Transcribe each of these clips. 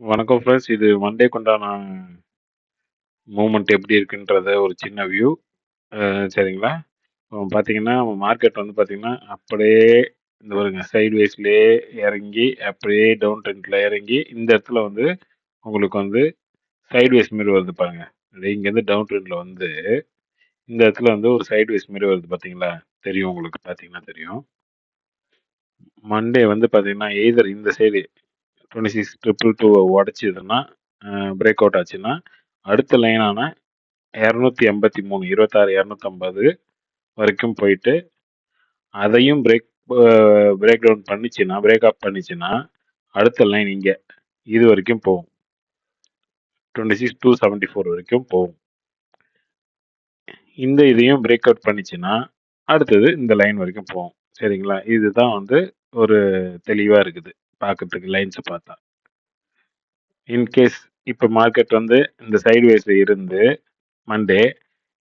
வணக்கம் ஃப்ரெண்ட்ஸ். இது மண்டேக்கு உண்டான மூமெண்ட் எப்படி இருக்குன்றத ஒரு சின்ன வியூ. சரிங்களா? பார்த்தீங்கன்னா, மார்க்கெட் வந்து பார்த்தீங்கன்னா, அப்படியே இந்த பாருங்க சைட்வேஸ்லேயே இறங்கி, அப்படியே டவுன் ட்ரெண்டில் இறங்கி, இந்த இடத்துல வந்து உங்களுக்கு வந்து சைட்வேஸ் மாரி வருது பாருங்க. இங்கேருந்து டவுன் ட்ரெண்டில் வந்து, இந்த இடத்துல வந்து ஒரு சைட்வேஸ் மாரி வருது பார்த்தீங்களா? தெரியும் உங்களுக்கு பார்த்தீங்கன்னா தெரியும். மண்டே வந்து பார்த்தீங்கன்னா, எய்தர் இந்த சைடு 26 ட்ரிபிள் டூ உடச்சிதுன்னா பிரேக் அவுட் ஆச்சுன்னா அடுத்த லைனான இரநூத்தி எண்பத்தி மூணு இருபத்தாறு இரநூத்தம்பது வரைக்கும் போயிட்டு அதையும் பிரேக் பிரேக் டவுன் பண்ணிச்சுன்னா பிரேக் அப் பண்ணிச்சுன்னா அடுத்த லைன் இங்கே இது வரைக்கும் போகும். Twenty six two seventy four வரைக்கும் போகும். இந்த இதையும் பிரேக் அவுட் பண்ணிச்சுன்னா அடுத்தது இந்த லைன் வரைக்கும் போகும். சரிங்களா? இதுதான் வந்து ஒரு தெளிவாக இருக்குது. பார்க்கறதுக்கு லைன்ஸை பார்த்தா. இன்கேஸ் இப்போ மார்க்கெட் வந்து இந்த சைடுவேஸில் இருந்து மண்டே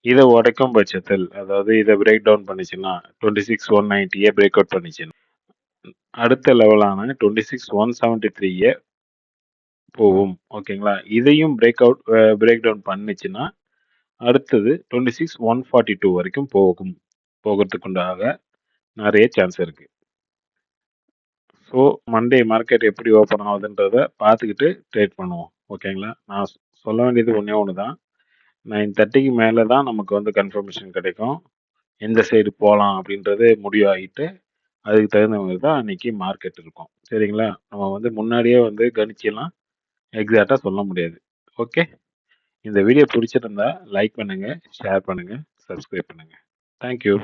இதை உடைக்கும் பட்சத்தில் அதாவது இதை பிரேக் டவுன் பண்ணிச்சுன்னா டுவெண்ட்டி சிக்ஸ் ஒன் நைன்ட்டியே பிரேக் அவுட் பண்ணிச்சுன்னா அடுத்த லெவலான டுவெண்ட்டி சிக்ஸ் ஒன் செவன்ட்டி த்ரீயே போகும். ஓகேங்களா இதையும் பிரேக் அவுட் பிரேக் டவுன் பண்ணிச்சுன்னா அடுத்தது twenty six one forty two வரைக்கும் போகும். போகிறதுக்குண்டாக நிறைய சான்ஸ் இருக்குது ஸோ மண்டே மார்க்கெட் எப்படி ஓப்பன் ஆகுதுன்றத பார்த்துக்கிட்டு ட்ரேட் பண்ணுவோம். ஓகேங்களா நான் சொல்ல வேண்டியது ஒன்றே ஒன்று தான் நைன் தேர்ட்டிக்கு மேலே தான் நமக்கு வந்து கன்ஃபர்மேஷன் கிடைக்கும். எந்த சைடு போகலாம் அப்படின்றது முடிவாகிட்டு அதுக்கு தகுந்த மாதிரி தான் அன்றைக்கி மார்க்கெட் இருக்கும். சரிங்களா? நம்ம வந்து முன்னாடியே வந்து கணிச்செல்லாம் எக்ஸாக்டாக சொல்ல முடியாது. ஓகே இந்த வீடியோ பிடிச்சிருந்தா லைக் பண்ணுங்கள் ஷேர் பண்ணுங்கள் சப்ஸ்கிரைப் பண்ணுங்கள் தேங்க்யூ